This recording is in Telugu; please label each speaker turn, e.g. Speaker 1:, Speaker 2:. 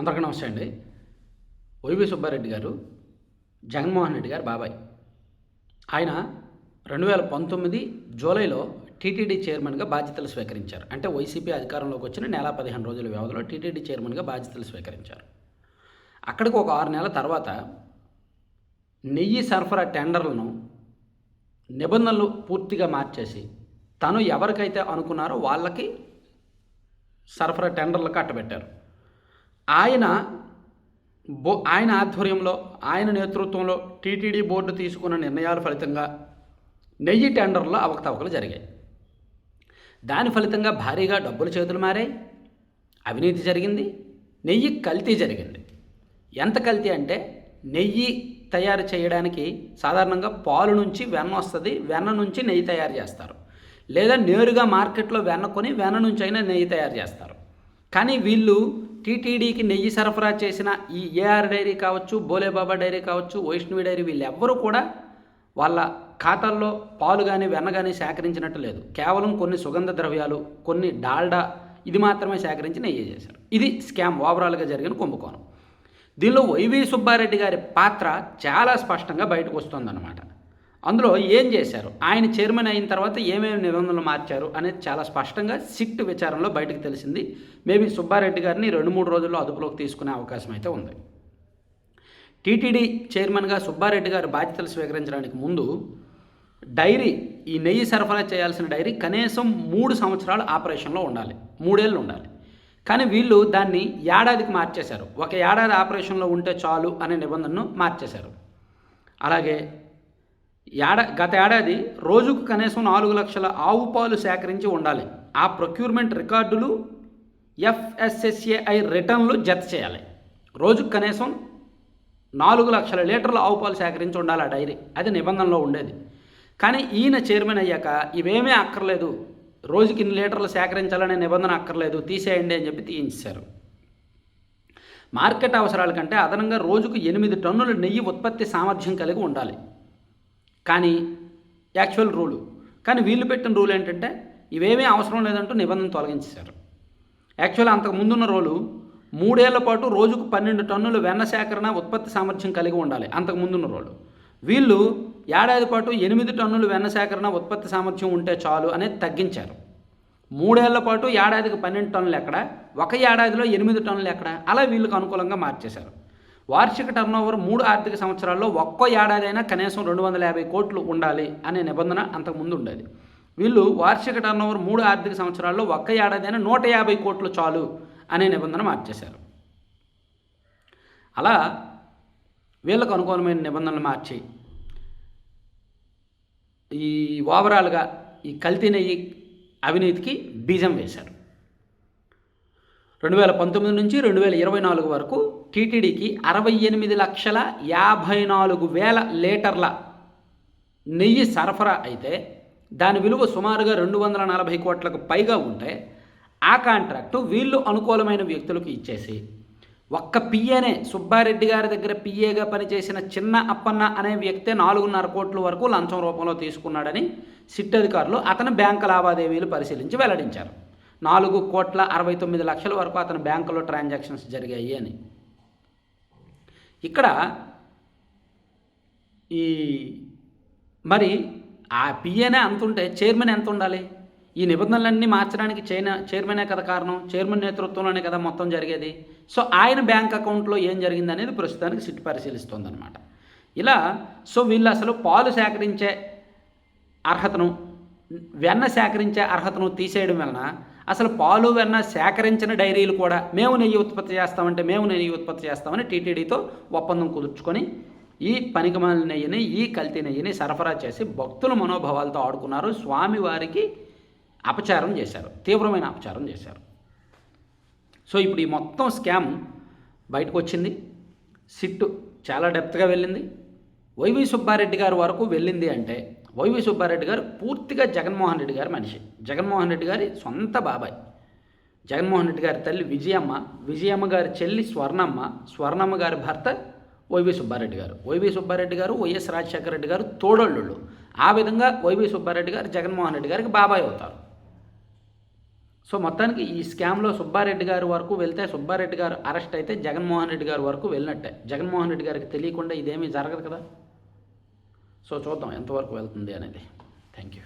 Speaker 1: అందరికీ నమస్తే అండి. వైవి సుబ్బారెడ్డి గారు జగన్మోహన్ రెడ్డి గారు బాబాయ్. ఆయన రెండు వేల పంతొమ్మిది జూలైలో టీటీడీ చైర్మన్గా బాధ్యతలు స్వీకరించారు. అంటే వైసీపీ అధికారంలోకి వచ్చిన నెల పదిహేను రోజుల వ్యవధిలో టీటీడీ చైర్మన్గా బాధ్యతలు స్వీకరించారు. అక్కడికి ఒక ఆరు నెలల తర్వాత నెయ్యి సరఫరా టెండర్లను నిబంధనలు పూర్తిగా మార్చేసి తను ఎవరికైతే అనుకున్నారో వాళ్ళకి సరఫరా టెండర్లు కట్టబెట్టారు ఆయన బో ఆయన ఆధ్వర్యంలో ఆయన నేతృత్వంలో టీటీడీ బోర్డు తీసుకున్న నిర్ణయాల ఫలితంగా నెయ్యి టెండర్లో అవకతవకలు జరిగాయి. దాని ఫలితంగా భారీగా డబ్బులు చేతులు మారాయి. అవినీతి జరిగింది. నెయ్యి కల్తీ జరిగింది. ఎంత కల్తీ అంటే నెయ్యి తయారు చేయడానికి సాధారణంగా పాలు నుంచి వెన్న వస్తుంది. వెన్న నుంచి నెయ్యి తయారు చేస్తారు. లేదా నేరుగా మార్కెట్లో వెన్న కొని వెన్న నుంచి అయినా నెయ్యి తయారు చేస్తారు. కానీ వీళ్ళు టీటీడీకి నెయ్యి సరఫరా చేసిన ఈ ఏఆర్ డైరీ కావచ్చు బోలేబాబా డైరీ కావచ్చు వైష్ణవి డైరీ వీళ్ళెవ్వరూ కూడా వాళ్ళ ఖాతాల్లో పాలు కానీ వెన్న కానీ సేకరించినట్టు లేదు. కేవలం కొన్ని సుగంధ ద్రవ్యాలు కొన్ని డాల్డా ఇది మాత్రమే సేకరించి నెయ్యి చేశారు. ఇది స్కామ్ ఓవరాల్గా జరిగిన కుంభకోణం. దీనిలో వైవి సుబ్బారెడ్డి గారి పాత్ర చాలా స్పష్టంగా బయటకు వస్తుందన్నమాట. అందులో ఏం చేశారు? ఆయన చైర్మన్ అయిన తర్వాత ఏమేమి నిబంధనలు మార్చారు అనేది చాలా స్పష్టంగా సిట్ విచారంలో బయటకు తెలిసింది. మేబీ సుబ్బారెడ్డి గారిని రెండు మూడు రోజుల్లో అదుపులోకి తీసుకునే అవకాశం అయితే ఉంది. టీటీడీ చైర్మన్గా సుబ్బారెడ్డి గారు బాధ్యతలు స్వీకరించడానికి ముందు డైరీ ఈ నెయ్యి సరఫరా చేయాల్సిన డైరీ కనీసం మూడు సంవత్సరాలు ఆపరేషన్లో ఉండాలి. మూడేళ్ళు ఉండాలి. కానీ వీళ్ళు దాన్ని ఏడాదికి మార్చేశారు. ఒక ఏడాది ఆపరేషన్లో ఉంటే చాలు అనే నిబంధనను మార్చేశారు. అలాగే ఏడా గత ఏడాది రోజుకు కనీసం నాలుగు లక్షల ఆవు పాలు సేకరించి ఉండాలి. ఆ ప్రొక్యూర్మెంట్ రికార్డులు ఎఫ్ఎస్ఎస్ఏఐ రిటర్న్లు జత చేయాలి. రోజుకు కనీసం నాలుగు లక్షల లీటర్ల ఆవు పాలు సేకరించి ఉండాలి ఆ డైరీ. అది నిబంధనలో ఉండేది. కానీ ఈయన చైర్మన్ అయ్యాక ఇవేమీ అక్కర్లేదు. రోజుకి ఇన్ని లీటర్లు సేకరించాలనే నిబంధన అక్కర్లేదు. తీసేయండి అని చెప్పి తీయించారు మార్కెట్ అవసరాల కంటే అదనంగా రోజుకు ఎనిమిది టన్నుల నెయ్యి ఉత్పత్తి సామర్థ్యం కలిగి ఉండాలి. కానీ యాక్చువల్ రూలు. కానీ వీళ్ళు పెట్టిన రూల్ ఏంటంటే ఇవేమీ అవసరం లేదంటూ నిబంధన తొలగించేశారు. యాక్చువల్ అంతకు ముందున్న రోలు మూడేళ్ళ పాటు రోజుకు పన్నెండు టన్నుల వెన్న సేకరణ ఉత్పత్తి సామర్థ్యం కలిగి ఉండాలి అంతకు ముందున్న రోలు. వీళ్ళు ఏడాది పాటు ఎనిమిది టన్నులు వెన్న సేకరణ ఉత్పత్తి సామర్థ్యం ఉంటే చాలు అనేది తగ్గించారు. మూడేళ్ళ పాటు ఏడాదికి పన్నెండు టన్నులు ఎక్కడ? ఒక ఏడాదిలో ఎనిమిది టన్నులు ఎక్కడ? అలా వీళ్ళకి అనుకూలంగా మార్చేశారు. వార్షిక టర్నోవర్ మూడు ఆర్థిక సంవత్సరాల్లో ఒక్కో ఏడాది అయినా కనీసం రెండు వందల యాభై కోట్లు ఉండాలి అనే నిబంధన అంతకుముందు ఉండేది. వీళ్ళు వార్షిక టర్నోవర్ మూడు ఆర్థిక సంవత్సరాల్లో ఒక్క ఏడాది అయినా నూట యాభై కోట్లు చాలు అనే నిబంధన మార్చేశారు. అలా వీళ్ళకు అనుకూలమైన నిబంధనలు మార్చి ఈ ఓవరాల్గా ఈ కల్తీ నెయ్యి అవినీతికి బీజం వేశారు. రెండు వేల పంతొమ్మిది నుంచి రెండు వేల ఇరవై నాలుగు వరకు టీటీడీకి అరవై ఎనిమిది లక్షల యాభై నాలుగు వేల లీటర్ల నెయ్యి సరఫరా అయితే దాని విలువ సుమారుగా రెండు వందల నలభై కోట్లకు పైగా ఉంటే ఆ కాంట్రాక్టు వీళ్ళు అనుకూలమైన వ్యక్తులకు ఇచ్చేసి ఒక్క పిఏనే సుబ్బారెడ్డి గారి దగ్గర పిఏగా పనిచేసిన చిన్న అప్పన్న అనే వ్యక్తే నాలుగున్నర కోట్ల వరకు లంచం రూపంలో తీసుకున్నాడని సిట్ అధికారులు అతని బ్యాంకు లావాదేవీలు పరిశీలించి వెల్లడించారు. నాలుగు కోట్ల అరవై తొమ్మిది లక్షల వరకు అతని బ్యాంకులో ట్రాన్సాక్షన్స్ జరిగాయి అని. ఇక్కడ ఈ మరి ఆ పిఏనే అంత ఉంటే చైర్మన్ ఎంత ఉండాలి? ఈ నిబంధనలన్నీ మార్చడానికి చైనా చైర్మనే కదా కారణం చైర్మన్ నేతృత్వంలోనే కదా మొత్తం జరిగేది. సో ఆయన బ్యాంక్ అకౌంట్లో ఏం జరిగింది అనేది ప్రస్తుతానికి సిట్ పరిశీలిస్తోందనమాట ఇలా సో వీళ్ళు అసలు పాలు సేకరించే అర్హతను వెన్న సేకరించే అర్హతను తీసేయడం వలన అసలు పాలు వెన్న సేకరించిన డైరీలు కూడా మేము నెయ్యి ఉత్పత్తి చేస్తామంటే మేము నెయ్యి ఉత్పత్తి చేస్తామని టీటీడీతో ఒప్పందం కుదుర్చుకొని ఈ పనికిమాల నెయ్యిని ఈ కల్తీ నెయ్యిని సరఫరా చేసి భక్తుల మనోభావాలతో ఆడుకున్నారు. స్వామివారికి అపచారం చేశారు. తీవ్రమైన అపచారం చేశారు. సో ఇప్పుడు ఈ మొత్తం స్కామ్ బయటకు వచ్చింది. సిట్టు చాలా డెప్త్గా వెళ్ళింది. వైవి సుబ్బారెడ్డి గారి వరకు వెళ్ళింది అంటే వైవి సుబ్బారెడ్డి గారు పూర్తిగా జగన్మోహన్ రెడ్డి గారి మనిషి. జగన్మోహన్ రెడ్డి గారి సొంత బాబాయ్. జగన్మోహన్ రెడ్డి గారి తల్లి విజయమ్మ విజయమ్మ గారి చెల్లి స్వర్ణమ్మ స్వర్ణమ్మ గారి భర్త వైవి సుబ్బారెడ్డి గారు. వైవి సుబ్బారెడ్డి గారు వైఎస్ రాజశేఖర రెడ్డి గారు తోడళ్ళు ఆ విధంగా వైవి సుబ్బారెడ్డి గారు జగన్మోహన్ రెడ్డి గారికి బాబాయ్ అవుతారు. సో మొత్తానికి ఈ స్కామ్లో సుబ్బారెడ్డి గారి వరకు వెళ్తే సుబ్బారెడ్డి గారు అరెస్ట్ అయితే జగన్మోహన్ రెడ్డి గారి వరకు వెళ్ళినట్టే. జగన్మోహన్ రెడ్డి గారికి తెలియకుండా ఇదేమీ జరగదు కదా? సో చూద్దాం ఎంతవరకు వెళ్తుంది అనేది. Thank you